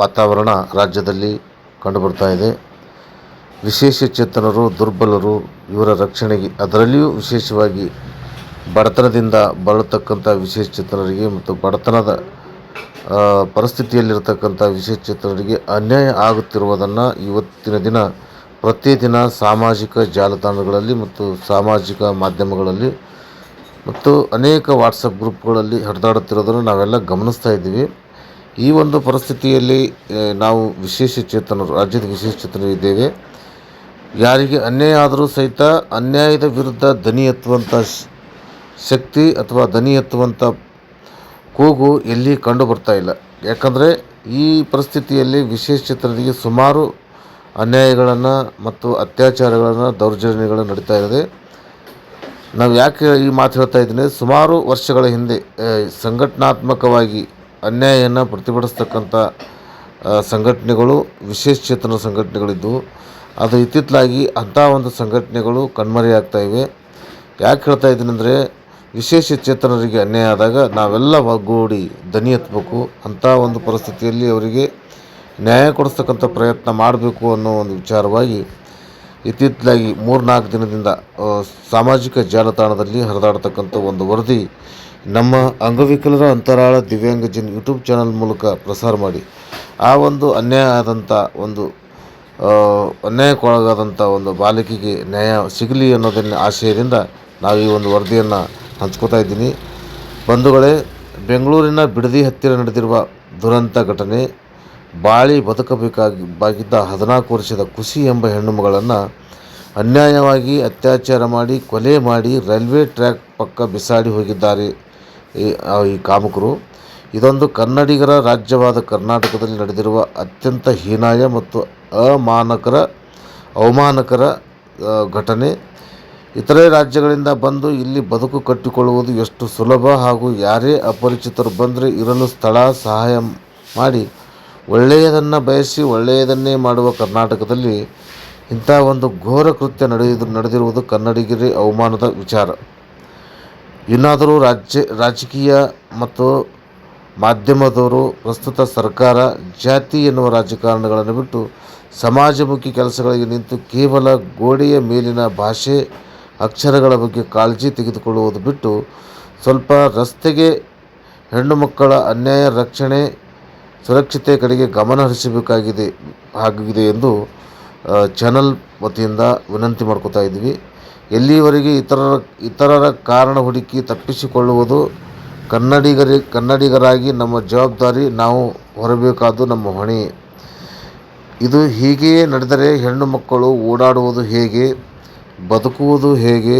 ವಾತಾವರಣ ರಾಜ್ಯದಲ್ಲಿ ಕಂಡುಬರ್ತಾ ಇದೆ. ವಿಶೇಷ ಚೇತನರು, ದುರ್ಬಲರು, ಇವರ ರಕ್ಷಣೆಗೆ ಅದರಲ್ಲಿಯೂ ವಿಶೇಷವಾಗಿ ಬಡತನದಿಂದ ಬಳತಕ್ಕಂಥ ವಿಶೇಷ ಚೇತನರಿಗೆ ಮತ್ತು ಬಡತನದ ಪರಿಸ್ಥಿತಿಯಲ್ಲಿರ್ತಕ್ಕಂಥ ವಿಶೇಷ ಚೇತನರಿಗೆ ಅನ್ಯಾಯ ಆಗುತ್ತಿರುವುದನ್ನು ಇವತ್ತಿನ ದಿನ ಪ್ರತಿದಿನ ಸಾಮಾಜಿಕ ಜಾಲತಾಣಗಳಲ್ಲಿ ಮತ್ತು ಸಾಮಾಜಿಕ ಮಾಧ್ಯಮಗಳಲ್ಲಿ ಮತ್ತು ಅನೇಕ ವಾಟ್ಸಪ್ ಗ್ರೂಪ್ಗಳಲ್ಲಿ ಹರಿದಾಡುತ್ತಿರೋದನ್ನು ನಾವೆಲ್ಲ ಗಮನಿಸ್ತಾ ಇದ್ದೀವಿ. ಈ ಒಂದು ಪರಿಸ್ಥಿತಿಯಲ್ಲಿ ನಾವು ವಿಶೇಷ ಚೇತನರು, ರಾಜ್ಯದ ವಿಶೇಷ ಚೇತನರು ಇದ್ದೇವೆ. ಯಾರಿಗೆ ಅನ್ಯಾಯ ಆದರೂ ಸಹಿತ ಅನ್ಯಾಯದ ವಿರುದ್ಧ ದನಿ ಎತ್ತುವಂಥ ಶಕ್ತಿ ಅಥವಾ ದನಿ ಎತ್ತುವಂಥ ಕೂಗು ಎಲ್ಲಿ ಕಂಡು ಬರ್ತಾ ಇಲ್ಲ. ಯಾಕಂದರೆ, ಈ ಪರಿಸ್ಥಿತಿಯಲ್ಲಿ ವಿಶೇಷ ಚೇತನರಿಗೆ ಸುಮಾರು ಅನ್ಯಾಯಗಳನ್ನು ಮತ್ತು ಅತ್ಯಾಚಾರಗಳನ್ನು ದೌರ್ಜನ್ಯಗಳು ನಡೀತಾ ಇದೆ ನಾವು ಯಾಕೆ ಈ ಮಾತು ಹೇಳ್ತಾ ಇದ್ದೀನಿ, ಸುಮಾರು ವರ್ಷಗಳ ಹಿಂದೆ ಸಂಘಟನಾತ್ಮಕವಾಗಿ ಅನ್ಯಾಯವನ್ನು ಪ್ರತಿಭಟಿಸ್ತಕ್ಕಂಥ ಸಂಘಟನೆಗಳು, ವಿಶೇಷ ಚೇತನ ಸಂಘಟನೆಗಳಿದ್ದವು ಅದು ಇತ್ತಿತ್ತಲಾಗಿ ಅಂಥ ಒಂದು ಸಂಘಟನೆಗಳು ಕಣ್ಮರೆಯಾಗ್ತಾ ಇವೆ. ಯಾಕೆ ಹೇಳ್ತಾ ಇದ್ದೀನಿ ಅಂದರೆ, ವಿಶೇಷ ಚೇತನರಿಗೆ ಅನ್ಯಾಯ ಆದಾಗ ನಾವೆಲ್ಲ ಒಗ್ಗೂಡಿ ದನಿ ಎತ್ತಬೇಕು ಅಂಥ ಒಂದು ಪರಿಸ್ಥಿತಿಯಲ್ಲಿ ಅವರಿಗೆ ನ್ಯಾಯ ಕೊಡಿಸ್ತಕ್ಕಂಥ ಪ್ರಯತ್ನ ಮಾಡಬೇಕು ಅನ್ನೋ ಒಂದು ವಿಚಾರವಾಗಿ ಇತ್ತಿತ್ತಲಾಗಿ ಮೂರ್ನಾಲ್ಕು ದಿನದಿಂದ ಸಾಮಾಜಿಕ ಜಾಲತಾಣದಲ್ಲಿ ಹರಿದಾಡ್ತಕ್ಕಂಥ ಒಂದು ವರದಿ ನಮ್ಮ ಅಂಗವಿಕಲರ ಅಂತರಾಳ ದಿವ್ಯಾಂಗಜನ್ ಯೂಟ್ಯೂಬ್ ಚಾನಲ್ ಮೂಲಕ ಪ್ರಸಾರ ಮಾಡಿ, ಆ ಒಂದು ಅನ್ಯಾಯ ಆದಂಥ ಒಂದು ಅನ್ಯಾಯಕ್ಕೊಳಗಾದಂಥ ಒಂದು ಬಾಲಕಿಗೆ ನ್ಯಾಯ ಸಿಗಲಿ ಅನ್ನೋದನ್ನ ಆಶಯದಿಂದ ನಾವು ಈ ಒಂದು ವರದಿಯನ್ನು ಹಂಚ್ಕೋತಾ ಇದ್ದೀನಿ. ಬಂಧುಗಳೇ, ಬೆಂಗಳೂರಿನ ಬಿಡದಿ ಹತ್ತಿರ ನಡೆದಿರುವ ದುರಂತ ಘಟನೆ, ಬಾಳಿ ಬದುಕಬೇಕಾಗಿ, ಬಾಗಿದ್ದ ಹದಿನಾಲ್ಕು ವರ್ಷದ ಖುಷಿ ಎಂಬ ಹೆಣ್ಣು ಮಗಳನ್ನು ಅನ್ಯಾಯವಾಗಿ ಅತ್ಯಾಚಾರ ಮಾಡಿ, ಕೊಲೆ ಮಾಡಿ ರೈಲ್ವೆ ಟ್ರ್ಯಾಕ್ ಪಕ್ಕ ಬಿಸಾಡಿ ಹೋಗಿದ್ದಾರೆ. ಈ ಕಾಮುಕರು. ಇದೊಂದು ಕನ್ನಡಿಗರ ರಾಜ್ಯವಾದ ಕರ್ನಾಟಕದಲ್ಲಿ ನಡೆದಿರುವ ಅತ್ಯಂತ ಹೀನಾಯ ಮತ್ತು ಅಮಾನಕರ, ಅವಮಾನಕರ ಘಟನೆ. ಇತರೆ ರಾಜ್ಯಗಳಿಂದ ಬಂದು ಇಲ್ಲಿ ಬದುಕು ಕಟ್ಟಿಕೊಳ್ಳುವುದು ಎಷ್ಟು ಸುಲಭ ಹಾಗೂ ಯಾರೇ ಅಪರಿಚಿತರು ಬಂದರೆ ಇರಲು ಸ್ಥಳ ಸಹಾಯ ಮಾಡಿ. ಒಳ್ಳೆಯದನ್ನು ಬಯಸಿ ಒಳ್ಳೆಯದನ್ನೇ ಮಾಡುವ ಕರ್ನಾಟಕದಲ್ಲಿ ಇಂಥ ಒಂದು ಘೋರ ಕೃತ್ಯ ನಡೆಯುವುದು ನಡೆದಿರುವುದು ಕನ್ನಡಿಗರೇ ಅವಮಾನದ ವಿಚಾರ. ಇನ್ನಾದರೂ ರಾಜ್ಯ, ರಾಜಕೀಯ ಮತ್ತು ಮಾಧ್ಯಮದವರು ಪ್ರಸ್ತುತ ಸರ್ಕಾರ ಜಾತಿ ಎನ್ನುವ ರಾಜಕಾರಣಗಳನ್ನು ಬಿಟ್ಟು ಸಮಾಜಮುಖಿ ಕೆಲಸಗಳಿಗೆ ನಿಂತು ಕೇವಲ ಗೋಡೆಯ ಮೇಲಿನ ಭಾಷೆ, ಅಕ್ಷರಗಳ ಬಗ್ಗೆ ಕಾಳಜಿ ತೆಗೆದುಕೊಳ್ಳುವುದು ಬಿಟ್ಟು ಸ್ವಲ್ಪ ರಸ್ತೆಗೆ ಹೆಣ್ಣು ಮಕ್ಕಳ ಅನ್ಯಾಯ, ರಕ್ಷಣೆ, ಸುರಕ್ಷತೆ ಕಡೆಗೆ ಗಮನ ಹರಿಸಬೇಕಾಗಿದೆ ಆಗಿದೆ ಎಂದು ಚಾನಲ್ ವತಿಯಿಂದ ವಿನಂತಿ ಮಾಡ್ಕೋತಾ ಇದ್ವಿ ಎಲ್ಲಿವರೆಗೆ ಇತರರ ಇತರರ ಕಾರಣ ಹುಡುಕಿ ತಪ್ಪಿಸಿಕೊಳ್ಳುವುದು ಕನ್ನಡಿಗರಿ ಕನ್ನಡಿಗರಾಗಿ ನಮ್ಮ ಜವಾಬ್ದಾರಿ ನಾವು ಹೊರಬೇಕಾದ್ದು ನಮ್ಮ ಹೊಣೆ. ಇದು ಹೀಗೆಯೇ ನಡೆದರೆ ಹೆಣ್ಣು ಮಕ್ಕಳು ಓಡಾಡುವುದು ಹೇಗೆ, ಬದುಕುವುದು ಹೇಗೆ,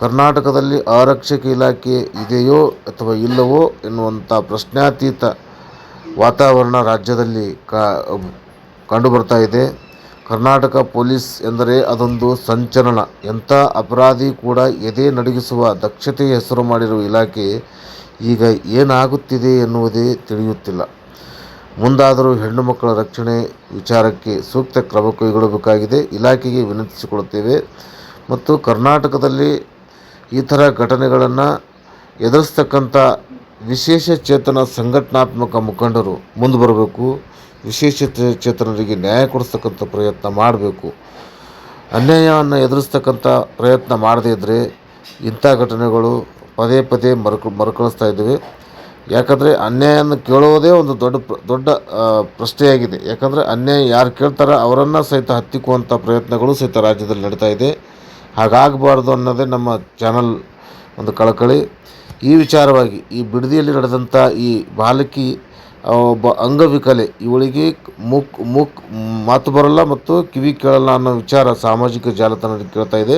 ಕರ್ನಾಟಕದಲ್ಲಿ ಆರಕ್ಷಕ ಇಲಾಖೆ ಇದೆಯೋ ಅಥವಾ ಇಲ್ಲವೋ ಎನ್ನುವಂಥ ಪ್ರಶ್ನಾತೀತ ವಾತಾವರಣ ರಾಜ್ಯದಲ್ಲಿ ಕಂಡುಬರ್ತಾ ಇದೆ. ಕರ್ನಾಟಕ ಪೊಲೀಸ್ ಎಂದರೆ ಅದೊಂದು ಸಂಚಲನ. ಎಂಥ ಅಪರಾಧಿ ಕೂಡ ಎದೆ ನಡುಗಿಸುವ ದಕ್ಷತೆ ಹೆಸರು ಮಾಡಿರುವ ಇಲಾಖೆ ಈಗ ಏನಾಗುತ್ತಿದೆ ಎನ್ನುವುದೇ ತಿಳಿಯುತ್ತಿಲ್ಲ. ಮುಂದಾದರೂ ಹೆಣ್ಣು ಮಕ್ಕಳ ರಕ್ಷಣೆ ವಿಚಾರಕ್ಕೆ ಸೂಕ್ತ ಕ್ರಮ ಕೈಗೊಳ್ಳಬೇಕಾಗಿದೆ. ಇಲಾಖೆಗೆ ವಿನಂತಿಸಿಕೊಳ್ಳುತ್ತೇವೆ. ಮತ್ತು ಕರ್ನಾಟಕದಲ್ಲಿ ಈ ಥರ ಘಟನೆಗಳನ್ನು ಎದುರಿಸ್ತಕ್ಕಂಥ ವಿಶೇಷ ಚೇತನ ಸಂಘಟನಾತ್ಮಕ ಮುಖಂಡರು ಮುಂದೆ ಬರಬೇಕು ವಿಶೇಷ ಚೇತನರಿಗೆ ನ್ಯಾಯ ಕೊಡಿಸ್ತಕ್ಕಂಥ ಪ್ರಯತ್ನ ಮಾಡಬೇಕು. ಅನ್ಯಾಯವನ್ನು ಎದುರಿಸ್ತಕ್ಕಂಥ ಪ್ರಯತ್ನ ಮಾಡದೇ ಇದ್ದರೆ ಇಂಥ ಘಟನೆಗಳು ಪದೇ ಪದೇ ಮರುಕ, ಮರುಕಳಿಸ್ತಾ ಇದ್ದೇವೆ. ಯಾಕಂದರೆ ಅನ್ಯಾಯವನ್ನು ಕೇಳುವುದೇ ಒಂದು ದೊಡ್ಡ ದೊಡ್ಡ ಪ್ರಶ್ನೆಯಾಗಿದೆ. ಯಾಕಂದರೆ ಅನ್ಯಾಯ ಯಾರು ಕೇಳ್ತಾರೋ ಅವರನ್ನು ಸಹಿತ ಹತ್ತಿಕ್ಕುವಂಥ ಪ್ರಯತ್ನಗಳು ಸಹಿತ ರಾಜ್ಯದಲ್ಲಿ ನಡೀತಾ ಇದೆ. ಹಾಗಾಗಬಾರ್ದು ಅನ್ನೋದೇ ನಮ್ಮ ಚಾನಲ್ ಒಂದು ಕಳಕಳಿ. ಈ ವಿಚಾರವಾಗಿ ಈ ಬಿಡದಿಯಲ್ಲಿ ನಡೆದಂಥ ಈ ಬಾಲಕಿ ಒಬ್ಬ ಅಂಗವಿಕಲೆ. ಇವಳಿಗೆ ಮುಕ್ ಮುಕ್ ಮಾತು ಬರಲ್ಲ ಮತ್ತು ಕಿವಿ ಕೇಳಲ್ಲ ಅನ್ನೋ ವಿಚಾರ ಸಾಮಾಜಿಕ ಜಾಲತಾಣದಲ್ಲಿ ಕೇಳ್ತಾ ಇದೆ.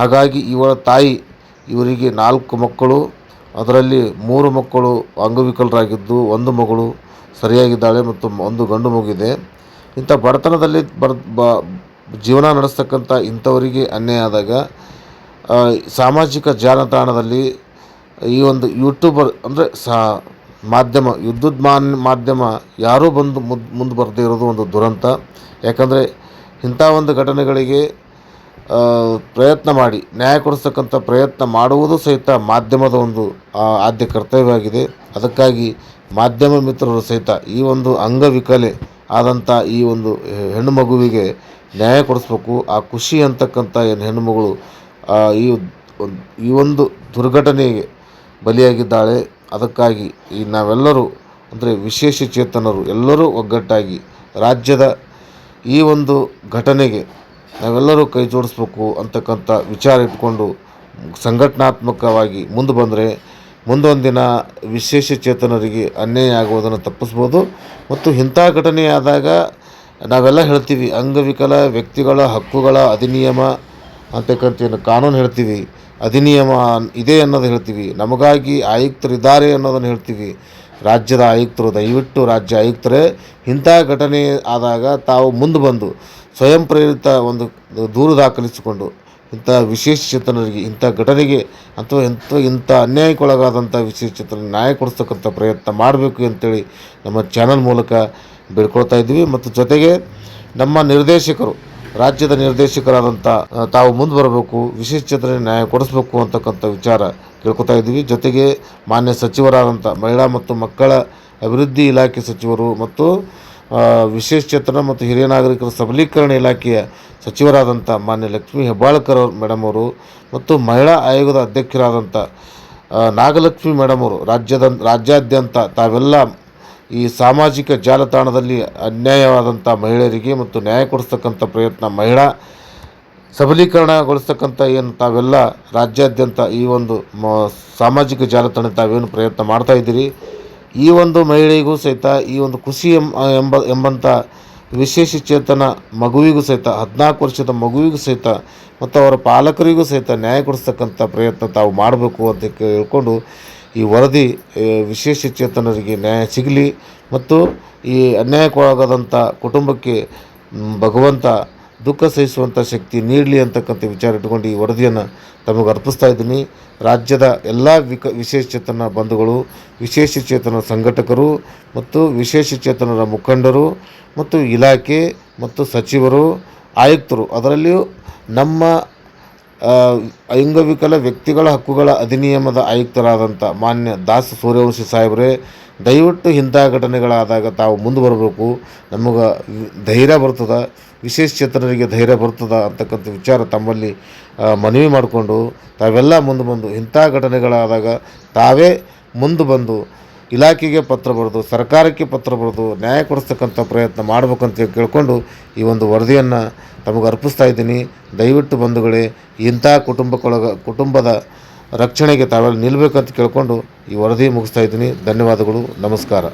ಹಾಗಾಗಿ ಇವಳ ತಾಯಿ, ಇವರಿಗೆ ನಾಲ್ಕು ಮಕ್ಕಳು, ಅದರಲ್ಲಿ ಮೂರು ಮಕ್ಕಳು ಅಂಗವಿಕಲರಾಗಿದ್ದು, ಒಂದು ಮಗಳು ಸರಿಯಾಗಿದ್ದಾಳೆ ಮತ್ತು ಒಂದು ಗಂಡು ಮಗುವಿದೆ. ಇಂಥ ಬಡತನದಲ್ಲಿ ಬಡ ಜೀವನ ನಡೆಸ್ತಕ್ಕಂಥ ಇಂಥವರಿಗೆ ಅನ್ಯಾಯ ಆದಾಗ ಸಾಮಾಜಿಕ ಜಾಲತಾಣದಲ್ಲಿ ಈ ಒಂದು ಯೂಟ್ಯೂಬರ್ ಅಂದರೆ ಸಾ ಮಾಧ್ಯಮ, ವಿದ್ಯುತ್ ಮಾನ್, ಮಾಧ್ಯಮ ಯಾರೂ ಬಂದು ಮುದ್, ಮುಂದೆ ಬರದೇ ಇರೋದು ಒಂದು ದುರಂತ. ಯಾಕಂದರೆ ಇಂಥ ಒಂದು ಘಟನೆಗಳಿಗೆ ಪ್ರಯತ್ನ ಮಾಡಿ, ನ್ಯಾಯ ಕೊಡಿಸ್ತಕ್ಕಂಥ ಪ್ರಯತ್ನ ಮಾಡುವುದು ಸಹಿತ ಮಾಧ್ಯಮದ ಒಂದು ಆದ್ಯ ಕರ್ತವ್ಯವಾಗಿದೆ. ಅದಕ್ಕಾಗಿ ಮಾಧ್ಯಮ ಮಿತ್ರರು ಸಹಿತ ಈ ಒಂದು ಅಂಗವಿಕಲೆ ಆದಂಥ ಈ ಒಂದು ಹೆಣ್ಣು ಮಗುವಿಗೆ ನ್ಯಾಯ ಕೊಡಿಸ್ಬೇಕು. ಆ ಖುಷಿ ಅಂತಕ್ಕಂಥ ಏನು ಹೆಣ್ಣುಮಗಳು ಈ ಒಂದು ಈ ಒಂದು ದುರ್ಘಟನೆಗೆ ಬಲಿಯಾಗಿದ್ದಾಳೆ. ಅದಕ್ಕಾಗಿ ಈ ನಾವೆಲ್ಲರೂ, ಅಂದರೆ ವಿಶೇಷ ಚೇತನರು, ಎಲ್ಲರೂ ಒಗ್ಗಟ್ಟಾಗಿ ರಾಜ್ಯದ ಈ ಒಂದು ಘಟನೆಗೆ ನಾವೆಲ್ಲರೂ ಕೈ ಜೋಡಿಸ್ಬೇಕು ಅಂತಕ್ಕಂಥ ವಿಚಾರ ಇಟ್ಕೊಂಡು ಸಂಘಟನಾತ್ಮಕವಾಗಿ ಮುಂದೆ ಬಂದರೆ ಮುಂದೊಂದು ದಿನ ವಿಶೇಷ ಚೇತನರಿಗೆ ಅನ್ಯಾಯ ಆಗುವುದನ್ನು ತಪ್ಪಿಸ್ಬೋದು. ಮತ್ತು ಇಂಥ ಆದಾಗ ನಾವೆಲ್ಲ ಹೇಳ್ತೀವಿ, ಅಂಗವಿಕಲ ವ್ಯಕ್ತಿಗಳ ಹಕ್ಕುಗಳ ಅಧಿನಿಯಮ ಅಂತಕ್ಕಂಥ ಏನು ಕಾನೂನು ಹೇಳ್ತೀವಿ. ಅಧಿನಿಯಮ ಇದೆ ಅನ್ನೋದು ಹೇಳ್ತೀವಿ. ನಮಗಾಗಿ ಆಯುಕ್ತರಿದ್ದಾರೆ ಅನ್ನೋದನ್ನು ಹೇಳ್ತೀವಿ. ರಾಜ್ಯದ ಆಯುಕ್ತರು, ದಯವಿಟ್ಟು ರಾಜ್ಯ ಆಯುಕ್ತರೇ, ಇಂಥ ಘಟನೆ ಆದಾಗ ತಾವು ಮುಂದೆ ಬಂದು ಸ್ವಯಂ ಪ್ರೇರಿತ ಒಂದು ದೂರು ದಾಖಲಿಸಿಕೊಂಡು ಇಂಥ ವಿಶೇಷ ಚೇತನರಿಗೆ, ಇಂಥ ಘಟನೆಗೆ ಅಥವಾ ಎಂಥ ಇಂಥ ಅನ್ಯಾಯಕ್ಕೊಳಗಾದಂಥ ವಿಶೇಷ ಚೇತನ ನ್ಯಾಯ ಕೊಡಿಸ್ತಕ್ಕಂಥ ಪ್ರಯತ್ನ ಮಾಡಬೇಕು ಅಂತೇಳಿ ನಮ್ಮ ಚಾನಲ್ ಮೂಲಕ ಬೇಡ್ಕೊಳ್ತಾ ಇದ್ದೀವಿ. ಮತ್ತು ಜೊತೆಗೆ ನಮ್ಮ ನಿರ್ದೇಶಕರು ರಾಜ್ಯದ ನಿರ್ದೇಶಕರಾದಂಥ ತಾವು ಮುಂದೆ ಬರಬೇಕು ವಿಶೇಷ ನ್ಯಾಯ ಕೊಡಿಸ್ಬೇಕು ಅಂತಕ್ಕಂಥ ವಿಚಾರ ಕೇಳ್ಕೊತಾ ಇದ್ದೀವಿ. ಜೊತೆಗೆ ಮಾನ್ಯ ಸಚಿವರಾದಂಥ ಮಹಿಳಾ ಮತ್ತು ಮಕ್ಕಳ ಅಭಿವೃದ್ಧಿ ಇಲಾಖೆ ಸಚಿವರು ಮತ್ತು ವಿಶೇಷ ಚೇತನ ಮತ್ತು ಹಿರಿಯ ನಾಗರಿಕರ ಸಬಲೀಕರಣ ಇಲಾಖೆಯ ಸಚಿವರಾದಂಥ ಮಾನ್ಯ ಲಕ್ಷ್ಮೀ ಹೆಬ್ಬಾಳ್ಕರ್ ಅವರು ಮೇಡಮ್ ಅವರು ಮತ್ತು ಮಹಿಳಾ ಆಯೋಗದ ಅಧ್ಯಕ್ಷರಾದಂಥ ನಾಗಲಕ್ಷ್ಮಿ ಮೇಡಮ್ ಅವರು, ರಾಜ್ಯದ ರಾಜ್ಯಾದ್ಯಂತ ತಾವೆಲ್ಲ ಈ ಸಾಮಾಜಿಕ ಜಾಲತಾಣದಲ್ಲಿ ಅನ್ಯಾಯವಾದಂಥ ಮಹಿಳೆಯರಿಗೆ ಮತ್ತು ನ್ಯಾಯ ಕೊಡಿಸ್ತಕ್ಕಂಥ ಪ್ರಯತ್ನ ಮಹಿಳಾ ಸಬಲೀಕರಣಗೊಳಿಸ್ತಕ್ಕಂಥ ಏನು ತಾವೆಲ್ಲ ರಾಜ್ಯಾದ್ಯಂತ ಈ ಒಂದು ಮ, ಸಾಮಾಜಿಕ ಜಾಲತಾಣ ತಾವೇನು ಪ್ರಯತ್ನ ಮಾಡ್ತಾ ಇದ್ದೀರಿ? ಈ ಒಂದು ಮಹಿಳೆಗೂ ಸಹಿತ, ಈ ಒಂದು ಖುಷಿ ಎಂಬ ಎಂಬ, ಎಂಬಂಥ ವಿಶೇಷ ಚೇತನ ಮಗುವಿಗೂ ಸಹಿತ, ಹದಿನಾಲ್ಕು ವರ್ಷದ ಮಗುವಿಗೂ ಸಹಿತ ಮತ್ತು ಅವರ ಪಾಲಕರಿಗೂ ಸಹಿತ ನ್ಯಾಯ ಕೊಡಿಸ್ತಕ್ಕಂಥ ಪ್ರಯತ್ನ ತಾವು ಮಾಡಬೇಕು ಅಂತ ಕೇಳ್ಕೊಂಡು ಈ ವರದಿ ವಿಶೇಷ ಚೇತನರಿಗೆ ನ್ಯಾಯ ಸಿಗಲಿ ಮತ್ತು ಈ ಅನ್ಯಾಯಕ್ಕೊಳಗಾದಂಥ ಕುಟುಂಬಕ್ಕೆ ಭಗವಂತ ದುಃಖ ಸಹಿಸುವಂಥ ಶಕ್ತಿ ನೀಡಲಿ ಅಂತಕ್ಕಂಥ ವಿಚಾರ ಇಟ್ಕೊಂಡು ಈ ವರದಿಯನ್ನು ತಮಗೆ ಅರ್ಪಿಸ್ತಾ ಇದ್ದೀನಿ. ರಾಜ್ಯದ ಎಲ್ಲ ವಿಕ, ವಿಶೇಷ ಚೇತನ ಬಂಧುಗಳು, ವಿಶೇಷ ಚೇತನ ಸಂಘಟಕರು ಮತ್ತು ವಿಶೇಷ ಚೇತನರ ಮುಖಂಡರು ಮತ್ತು ಇಲಾಖೆ ಮತ್ತು ಸಚಿವರು, ಆಯುಕ್ತರು, ಅದರಲ್ಲಿಯೂ ನಮ್ಮ ಅಂಗವಿಕಲ ವ್ಯಕ್ತಿಗಳ ಹಕ್ಕುಗಳ ಅಧಿನಿಯಮದ ಆಯುಕ್ತರಾದಂಥ ಮಾನ್ಯ ದಾಸ ಸೂರ್ಯವಂಶಿ ಸಾಹೇಬರೇ, ದಯವಿಟ್ಟು ಇಂಥ ಘಟನೆಗಳಾದಾಗ ತಾವು ಮುಂದೆ ಬರಬೇಕು ನಮಗೆ ಧೈರ್ಯ ಬರ್ತದೆ, ವಿಶೇಷ ಚೇತನರಿಗೆ ಧೈರ್ಯ ಬರ್ತದೆ ಅಂತಕ್ಕಂಥ ವಿಚಾರ ತಮ್ಮಲ್ಲಿ ಮನವಿ ಮಾಡಿಕೊಂಡು ತಾವೆಲ್ಲ ಮುಂದೆ ಬಂದು ಇಂಥ ಘಟನೆಗಳಾದಾಗ ತಾವೇ ಮುಂದೆ ಬಂದು ಇಲಾಖೆಗೆ ಪತ್ರ ಬರೆದು, ಸರ್ಕಾರಕ್ಕೆ ಪತ್ರ ಬರೆದು ನ್ಯಾಯ ಕೊಡಿಸ್ತಕ್ಕಂಥ ಪ್ರಯತ್ನ ಮಾಡಬೇಕಂತ ಕೇಳಿಕೊಂಡು ಈ ಒಂದು ವರದಿಯನ್ನು ತಮಗೆ ಅರ್ಪಿಸ್ತಾ ಇದ್ದೀನಿ. ದಯವಿಟ್ಟು ಬಂಧುಗಳೇ, ಇಂಥ ಕುಟುಂಬಕ್ಕೊಳಗ, ಕುಟುಂಬದ ರಕ್ಷಣೆಗೆ ತಾವೆಲ್ಲ ನಿಲ್ಲಬೇಕಂತ ಕೇಳಿಕೊಂಡು ಈ ವರದಿ ಮುಗಿಸ್ತಾ ಇದ್ದೀನಿ. ಧನ್ಯವಾದಗಳು, ನಮಸ್ಕಾರ.